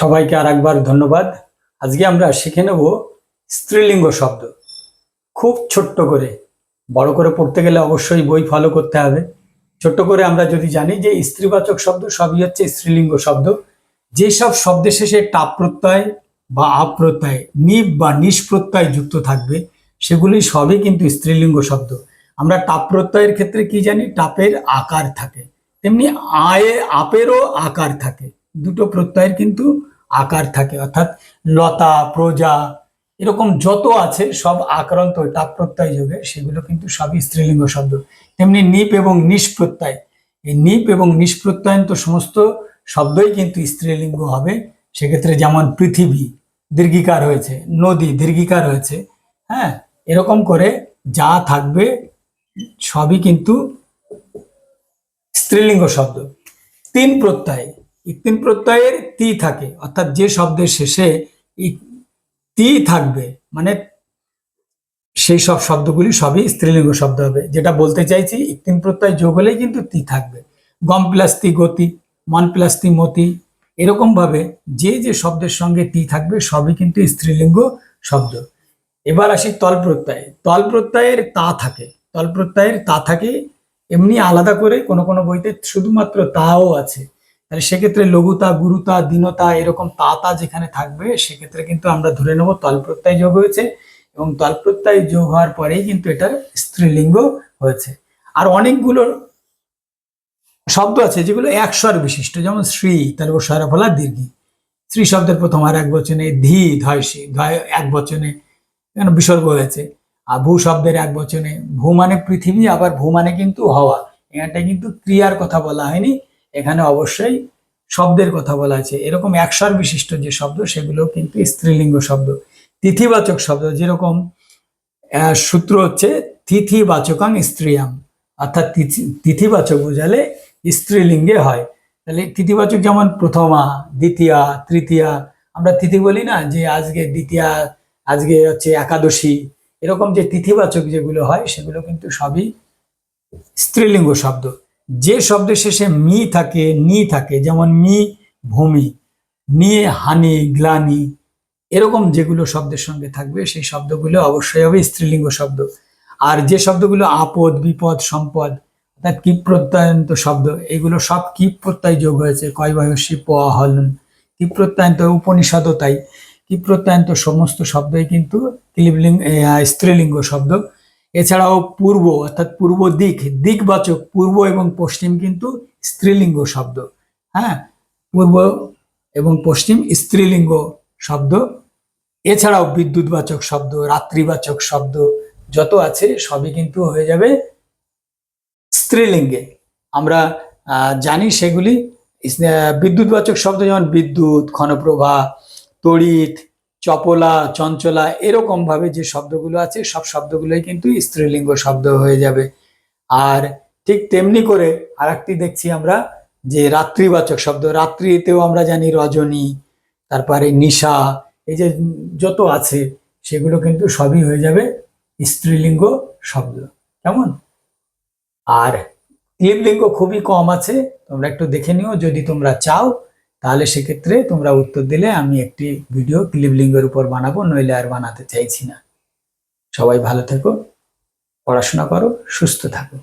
সবাইকে আর একবার ধন্যবাদ। আজকে আমরা শিখে নেব স্ত্রীলিঙ্গ শব্দ। খুব ছোট্ট করে। বড় করে পড়তে গেলে অবশ্যই বই ফলো করতে হবে। ছোট্ট করে আমরা যদি জানি যে স্ত্রীবাচক শব্দ সবই হচ্ছে স্ত্রীলিঙ্গ শব্দ। যেসব শব্দের শেষে টাপ প্রত্যয় বা আপ প্রত্যয়, নিপ বা নিষ্প্রত্যয় যুক্ত থাকবে, সেগুলি সবই কিন্তু স্ত্রীলিঙ্গ শব্দ। আমরা টাপ প্রত্যয়ের ক্ষেত্রে কি জানি? টাপের আকার থাকে। তেমনি আয়ে, আপেরও আকার থাকে। দুটো প্রত্যয়ের কিন্তু আকার থাকে। অর্থাৎ লতা, প্রজা, এরকম যত আছে সব আক্রান্ত টাপ প্রত্যয় যোগে সেগুলো কিন্তু সবই স্ত্রীলিঙ্গ শব্দ। তেমনি নিপ এবং নিষ্প্রত্যয়, এই নিপ এবং নিষ্প্রত্যয়ন্ত সমস্ত শব্দই কিন্তু স্ত্রীলিঙ্গ হবে। সেক্ষেত্রে যেমন পৃথিবী দীর্ঘিকার হয়েছে, নদী দীর্ঘিকার হয়েছে হ্যাঁ এরকম করে যা থাকবে সবই কিন্তু স্ত্রীলিঙ্গ শব্দ। তিন প্রত্যয় এই প্রত্যয়ের তি থাকে, অর্থাৎ যে শব্দের শেষে তি থাকবে মানে সেই সব শব্দগুলি সবই স্ত্রীলিঙ্গ শব্দ হবে। যেটা বলতে চাইছি এই প্রত্যয় যোগ হলেই কিন্তু তি থাকবে। গম প্লাস তি গতি, মন প্লাস তি মতি এরকম ভাবে যে যে শব্দের সঙ্গে তি থাকবে, সবই কিন্তু স্ত্রীলিঙ্গ শব্দ। এবার আসি তল প্রত্যয়। তল প্রত্যয়ের তা থাকে। তল প্রত্যয়ের তা থাকে, এমনি আলাদা করে কোনো কোনো বইতে শুধুমাত্র তাও আছে। তাহলে সেক্ষেত্রে লঘুতা, গুরুতা, দীনতা এরকম তা তা যেখানে থাকবে, সেক্ষেত্রে কিন্তু আমরা ধরে নেব তল প্রত্যয় যোগ হয়েছে এবং তল প্রত্যয় যোগ হওয়ার পরেই কিন্তু এটার স্ত্রীলিঙ্গ হয়েছে। আর অনেকগুলো শব্দ আছে যেগুলো একস্বর বিশিষ্ট, যেমন শ্রী তার উপর স্বরফলা দীর্ঘি। শ্রী শব্দের প্রথম আর এক বচনে ধি ধয়সী ধয় এক বচনে এখানে বিসর্গ হয়েছে। আর ভূ শব্দের এক বচনে ভূ মানে পৃথিবী, আবার ভূ মানে কিন্তু হওয়া। এখানটা কিন্তু ক্রিয়ার কথা বলা হয়নি। এখানে অবশ্যই শব্দের কথা বলা আছে। এরকম একস্বর বিশিষ্ট যে শব্দ, সেগুলো কিন্তু স্ত্রীলিঙ্গ শব্দ। তিথিবাচক শব্দ, যেরকম সূত্র হচ্ছে তিথিবাচকাং স্ত্রিয়াম। অর্থাৎ তিথি- তিথিবাচক বোঝালে স্ত্রীলিঙ্গে হয়। তাহলে তিথিবাচক যেমন প্রথমা, দ্বিতীয়া, তৃতীয়া, আমরা তিথি বলি না যে আজকে দ্বিতীয়া, আজকে হচ্ছে একাদশী। এরকম যে তিথিবাচক যেগুলো হয়, সেগুলো কিন্তু সবই স্ত্রীলিঙ্গ শব্দ। যে শব্দের শেষে মি থাকে, নি থাকে, যেমন মি ভূমি নিয়ে হানি, গ্লানি, এরকম যেগুলো শব্দের সঙ্গে থাকবে, সেই শব্দগুলো অবশ্যই হবে স্ত্রীলিঙ্গ শব্দ। আর যে শব্দগুলো আপদ, বিপদ, সম্পদ, অর্থাৎ কি প্রত্যয়ন্ত শব্দ, এগুলো সব কি প্রত্যয় যোগ হয়েছে। কয় বয়সী প হলন কি প্রত্যয়ন্ত উপনিষদ তাই। কি প্রত্যয়ন্ত সমস্ত শব্দই কিন্তু স্ত্রীলিঙ্গ শব্দ। এছাড়াও পূর্ব, অর্থাৎ পূর্ব দিক, দিকবাচক, পূর্ব এবং পশ্চিম কিন্তু স্ত্রীলিঙ্গ শব্দ হ্যাঁ? পূর্ব এবং পশ্চিম স্ত্রীলিঙ্গ শব্দ। এছাড়াও বিদ্যুৎবাচক শব্দ, রাত্রিবাচক শব্দ, যত আছে সবই কিন্তু হয়ে যাবে স্ত্রীলিঙ্গে। আমরা জানি সেগুলি বিদ্যুৎবাচক শব্দ যেমন বিদ্যুৎ ক্ষণপ্রভা তড়িৎ চপলা, চঞ্চলা এরকম ভাবে যে শব্দগুলো আছে, সব শব্দগুলোই কিন্তু স্ত্রীলিঙ্গ শব্দ হয়ে যাবে। আর ঠিক তেমনি করে আরেকটি দেখছি আমরা, যে রাত্রিবাচক শব্দ, রাত্রিতেও আমরা জানি রজনী, তারপরে নিশা, এই যে যত আছে, সেগুলো কিন্তু সবই হয়ে যাবে স্ত্রীলিঙ্গ শব্দ। কেমন? আর ক্লিবলিঙ্গ খুবই কম আছে, তোমরা একটু দেখে নিও, যদি তোমরা চাও তাহলে সেক্ষেত্রে তোমরা উত্তর দিলে আমি একটি ভিডিও ক্লিবলিঙ্গের উপর বানাবো, নইলে আর বানাতে চাইছি না। সবাই ভালো থেকো, পড়াশোনা করো, সুস্থ থাকো।